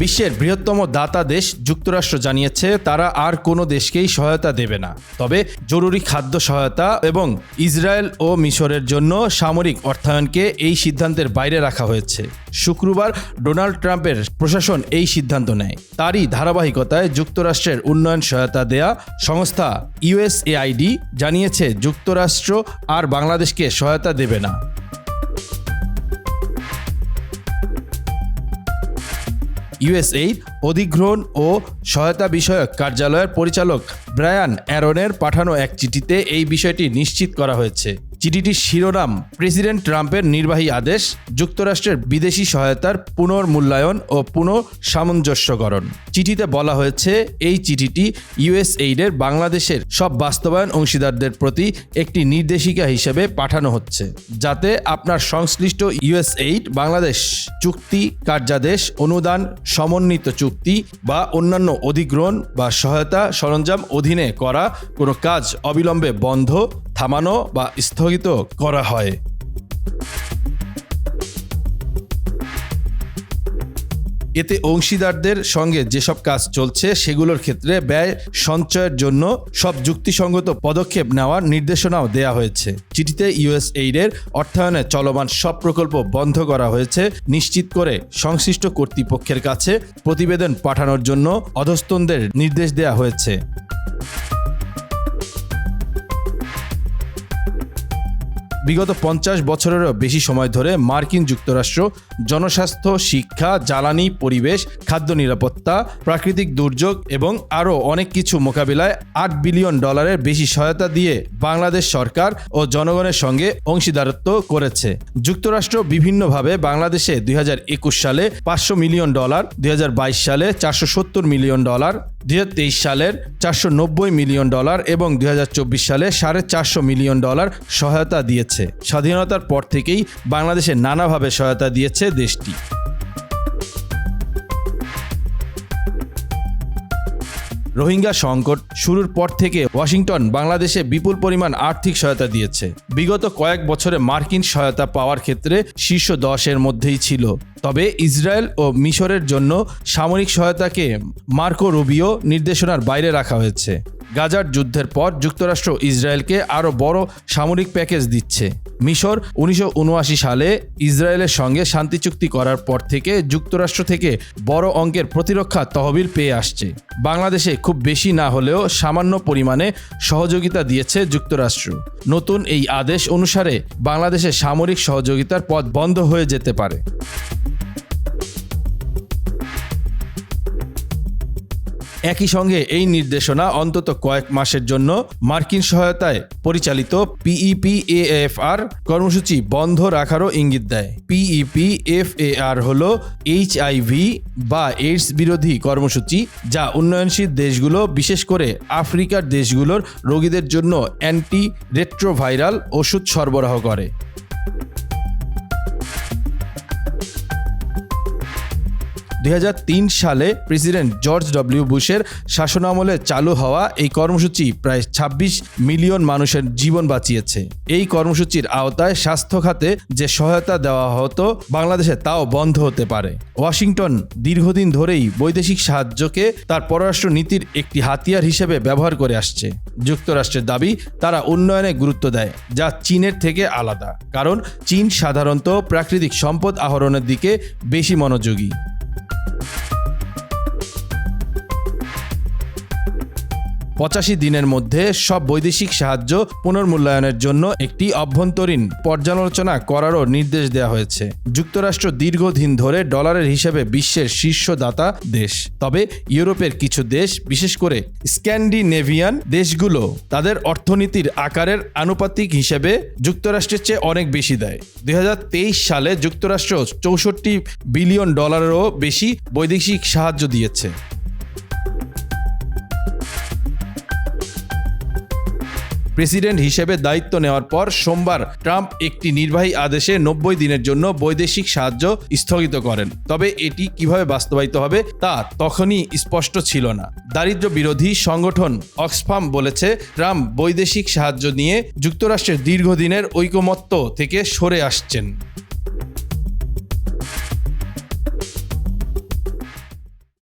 বিশ্বের বৃহত্তম দাতা দেশ যুক্তরাষ্ট্র জানিয়েছে, তারা আর কোনো দেশকেই সহায়তা দেবে না। তবে জরুরি খাদ্য সহায়তা এবং ইসরায়েল ও মিশরের জন্য সামরিক অর্থায়নকে এই সিদ্ধান্তের বাইরে রাখা হয়েছে। শুক্রবার ডোনাল্ড ট্রাম্পের প্রশাসন এই সিদ্ধান্ত নেয়। তারই ধারাবাহিকতায় যুক্তরাষ্ট্রের উন্নয়ন সহায়তা দেয়া সংস্থা ইউএসএআইডি জানিয়েছে, যুক্তরাষ্ট্র আর বাংলাদেশকে সহায়তা দেবে না। ইউএসএইড অধিগ্রহণ ও সহায়তা বিষয়ক কার্যালয়ের পরিচালক ব্রায়ান অ্যারনের পাঠানো এক চিঠিতে এই বিষয়টি নিশ্চিত করা হয়েছে। চিঠিটির শিরোনাম, প্রেসিডেন্ট ট্রাম্পের নির্বাহী আদেশ, যুক্তরাষ্ট্রের বিদেশি সহায়তার পুনর্মূল্যায়ন ও পুনঃসামঞ্জস্যকরণ। চিঠিতে বলা হয়েছে, এই চিঠিটি ইউএসএইডের বাংলাদেশের সব বাস্তবায়ন অংশীদারদের প্রতি একটি নির্দেশিকা হিসেবে পাঠানো হচ্ছে, যাতে আপনার সংশ্লিষ্ট ইউএসএইড, বাংলাদেশ চুক্তি, কার্যাদেশ, অনুদান, সমন্বিত চুক্তি বা অন্যান্য অধিগ্রহণ বা সহায়তা সরঞ্জাম অধীনে করা কোনো কাজ অবিলম্বে বন্ধ থামানো বা স্থগিত করা হয়। এতে অংশীদারদের সঙ্গে যেসব কাজ চলছে, সেগুলোর ক্ষেত্রে ব্যয় সঞ্চয়ের জন্য সব যুক্তিসঙ্গত পদক্ষেপ নেওয়ার নির্দেশনাও দেয়া হয়েছে। চিঠিতে ইউএস এইডের অর্থায়নে চলমান সব প্রকল্প বন্ধ করা হয়েছে নিশ্চিত করে সংশ্লিষ্ট কর্তৃপক্ষের কাছে প্রতিবেদন পাঠানোর জন্য অধস্তনদের নির্দেশ দেয়া হয়েছে। বিগত পঞ্চাশ বছরেরও বেশি সময় ধরে মার্কিন যুক্তরাষ্ট্র জনস্বাস্থ্য, শিক্ষা, জ্বালানি, পরিবেশ, খাদ্য নিরাপত্তা, প্রাকৃতিক দুর্যোগ এবং আরও অনেক কিছু মোকাবিলায় আট বিলিয়ন ডলারের বেশি সহায়তা দিয়ে বাংলাদেশ সরকার ও জনগণের সঙ্গে অংশীদারত্ব করেছে। যুক্তরাষ্ট্র বিভিন্নভাবে বাংলাদেশে দুই হাজার একুশ সালে পাঁচশো মিলিয়ন ডলার, দুই হাজার বাইশ সালে চারশো সত্তর মিলিয়ন ডলার দুই হাজার তেইশ সালের চারশো নব্বই মিলিয়ন ডলার এবং দুই হাজার চব্বিশ সালে সাড়ে চারশো মিলিয়ন ডলার সহায়তা দিয়েছে। স্বাধীনতার পর থেকেই বাংলাদেশে নানাভাবে সহায়তা দিয়েছে দেশটি। রোহিঙ্গা সংকট শুরুর পর থেকে ওয়াশিংটন বাংলাদেশে বিপুল পরিমাণ আর্থিক সহায়তা দিয়েছে। বিগত কয়েক বছরে মার্কিন সহায়তা পাওয়ার ক্ষেত্রে শীর্ষ দশের মধ্যেই ছিল। তবে ইসরায়েল ও মিশরের জন্য সামরিক সহায়তাকে মার্কো রুবিও নির্দেশনার বাইরে রাখা হয়েছে। গাজার যুদ্ধের পর যুক্তরাষ্ট্র ইসরায়েলকে আরও বড় সামরিক প্যাকেজ দিচ্ছে। মিশর উনিশশো উনআশি সালে ইসরায়েলের সঙ্গে শান্তি চুক্তি করার পর থেকে যুক্তরাষ্ট্র থেকে বড় অঙ্কের প্রতিরক্ষা তহবিল পেয়ে আসছে। বাংলাদেশে খুব বেশি না হলেও সামান্য পরিমাণে সহযোগিতা দিয়েছে যুক্তরাষ্ট্র। নতুন এই আদেশ অনুসারে বাংলাদেশের সামরিক সহযোগিতার পথ বন্ধ হয়ে যেতে পারে। একই সঙ্গে এই নির্দেশনা অন্তত কয়েক মাসের জন্য মার্কিন সহায়তায় পরিচালিত পিইপিএফআর কর্মসূচি বন্ধ রাখারও ইঙ্গিত দেয়। পিইপিএফএআর হল এইচআইভি বা এইডস বিরোধী কর্মসূচি যা উন্নয়নশীল দেশগুলো, বিশেষ করে আফ্রিকার দেশগুলোর রোগীদের জন্য অ্যান্টি রেট্রোভাইরাল ওষুধ সরবরাহ করে। দুই হাজার তিন সালে প্রেসিডেন্ট জর্জ ডব্লিউ বুশের শাসনামলে চালু হওয়া এই কর্মসূচি প্রায় ২৬ মিলিয়ন মানুষের জীবন বাঁচিয়েছে। এই কর্মসূচির আওতায় স্বাস্থ্য খাতে যে সহায়তা দেওয়া হতো বাংলাদেশে তাও বন্ধ হতে পারে। ওয়াশিংটন দীর্ঘদিন ধরেই বৈদেশিক সাহায্যকে তার পররাষ্ট্র নীতির একটি হাতিয়ার হিসেবে ব্যবহার করে আসছে। যুক্তরাষ্ট্রের দাবি, তারা উন্নয়নে গুরুত্ব দেয়, যা চীনের থেকে আলাদা। কারণ চীন সাধারণত প্রাকৃতিক সম্পদ আহরণের দিকে বেশি মনোযোগী। পঁচাশি দিনের মধ্যে সব বৈদেশিক সাহায্য পুনর্মূল্যায়নের জন্য একটি অভ্যন্তরীণ পর্যালোচনা করারও নির্দেশ দেওয়া হয়েছে। যুক্তরাষ্ট্র দীর্ঘদিন ধরে ডলারের হিসেবে বিশ্বের শীর্ষ দাতা দেশ। তবে ইউরোপের কিছু দেশ, বিশেষ করে স্ক্যান্ডিনেভিয়ান দেশগুলো, তাদের অর্থনীতির আকারের আনুপাতিক হিসেবে যুক্তরাষ্ট্রের চেয়ে অনেক বেশি দেয়। দু হাজার তেইশ সালে যুক্তরাষ্ট্র চৌষট্টি বিলিয়ন ডলারেরও বেশি বৈদেশিক সাহায্য দিয়েছে। প্রেসিডেন্ট হিসেবে দায়িত্ব নেওয়ার পর সোমবার ট্রাম্প একটি নির্বাহী আদেশে নব্বই দিনের জন্য বৈদেশিক সাহায্য স্থগিত করেন। তবে এটি কীভাবে বাস্তবায়িত হবে তা তখনই স্পষ্ট ছিল না। দারিদ্র বিরোধী সংগঠন অক্সফাম বলেছে, ট্রাম্প বৈদেশিক সাহায্য নিয়ে যুক্তরাষ্ট্রের দীর্ঘদিনের ঐকমত্য থেকে সরে আসছেন।